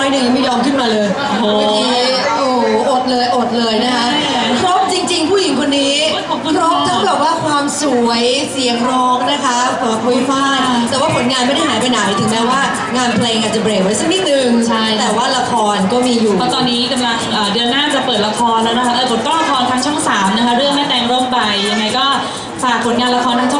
อยหนึ่งยังไม่ยอมขึ้นมาเลยโอ้โหเมื่อกี้โอ้โหอดเลยอดเลยนะคะครบจริง ๆ ผู้หญิงคนนี้ขอบคุณครบค่ะทั้งแบบว่าความสวยเสียงร้องนะคะเปิดปุยฟ้ายแต่ว่าผลงานไม่ได้หายไปไหนถึงแม้ว่างานเพลงอาจจะเบรกไว้สักนิดนึงใช่แต่ว่าละครก็มีอยู่เพราะตอนนี้กำลังเอ่อเดือนหน้าจะเปิดละครแล้วนะคะเออเปิดกล้องละครทางช่อง3นะคะเรื่องแม่แตงร่มใบยังไงก็ฝากผลงานละครทางช่อง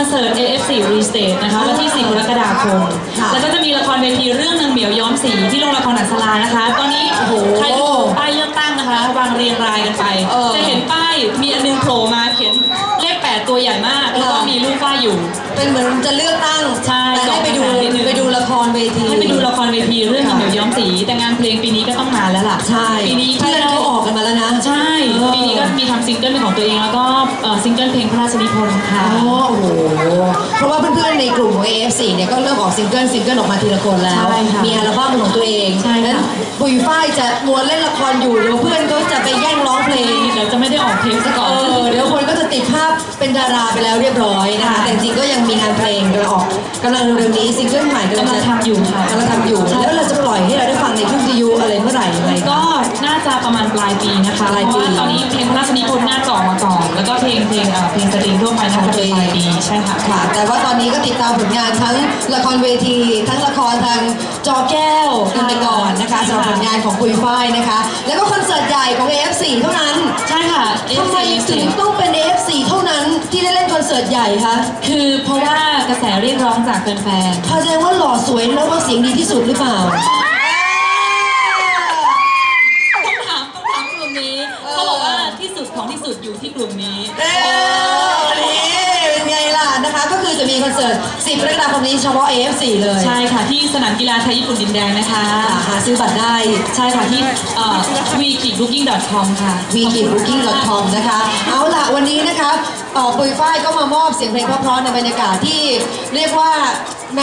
อนเสิร์ต AF4 Restage นะคะวันที่ 4 กรกฎาคมค่ะแล้วก็จะมีละครเวทีเรื่องนางเหมียวย้อมสีที่โรงละครอัศรานะคะ ตอนนี้โอ้โหใครดูป้ายเลือกตั้งนะคะ วางเรียงรายกันไปเออจะเห็นป้ายมีอันนึงโผล่มาเขียนเลข 8 ตัวใหญ่มาก แล้วก็ค่ะมีรูปป้ายอยู่ เป็นเหมือนจะเลือกตั้งใช่แต่ให้ไปดูก่อนหน้านิดนึงไปดูละครเวทีให้ไปดูละครเวทีเรื่องนางเหมียวย้อมสี แต่งานเพลงปีนี้ก็ต้องมาแล้วล่ะ ใช่ ปีนี้เพื่อนเขาออกกันมาแล้วนะ ใช่เออปีนี้ก็มีทำซิงเกิลเป็นของตัวเองแล้วก็เอ่อ ซิงเกิลเพลงพระราชนิพนธ์ค่ะ อ๋อโอ้โห เพราะว่าเพื่อนๆในกลุ่มของ AF4 เนี่ยก็เริ่มออกซิงเกิลซิงเกิลออกมาทีละคนแล้ว ใช่ค่ะมีอัลบั้มเป็นของตัวเองใช่ค่ะ นั้นปุยฝ้ายจะมัวเล่นละครอยู่เดี๋ยวเพื่อนก็จะไปแย่งร้องเพลง เดี๋ยวจะไม่ได้ออกเพลงซะก่อน เออเดี๋ยวคนก็จะติดภาพเป็นดาราไปแล้วเรียบร้อยนะคะ ค่ะแต่จริงๆก็ยังมีงานเพลงกำลังออกกำลังเร็วๆนี้ซิงเกิลใหม่กำลังกำลัจะงทำอยู่ค่ะ กำลังทำอยู่ จะประมาณปลายปีนะคะปลายเพปีราะว่าตอนนี้เพลงพระราชนิพนธ์น่าจะออกมาก่อนแล้วก็เพลงเพลงเอ่อเพลงสตริงทั่วไปน่าจะเป็นปลายปีใช่ค่ะค่ะ แต่ว่าตอนนี้ก็ติดตามผลงานทั้งละครเวทีทั้งละครทางจอแก้วกันไปก่อนนะคะสำหรับผลงานของปุยฝ้ายนะคะ แล้วก็คอนเสิร์ตใหญ่ของ AF4 เท่านั้นใช่ค่ะทำไมถึงต้องเป็น AF4 เท่านั้นที่ได้เล่นคอนเสิร์ตใหญ่คะคือเพราะว่ากระแสเรียกร้องจากแฟนๆแสดงว่าหล่อสวยแล้วก็เสียงดีที่สุดหรือเปล่า ของที่สุดอยู่ที่กลุ่มนี้ เอ้ยนี่เป็นไงล่ะนะคะ ก็คือจะมีคอนเสิร์ต10กรกฎาคมนี้เฉพาะ AF4 เลยใช่ค่ะที่สนามกีฬาไทยญี่ปุ่นดินแดงนะคะ ค่ะหาซื้อบัตรได้ ใช่ค่ะที่เอ่อ w e k i b o o k i n g c o m ค่ะ w e k i b o o k i n g c o m นะคะ เอาล่ะ วันนี้นะคะเอ่อปุยฝ้ายก็มามอบเสียงเพลงเพราะๆในบรรยากาศที่เรียกว่าแหม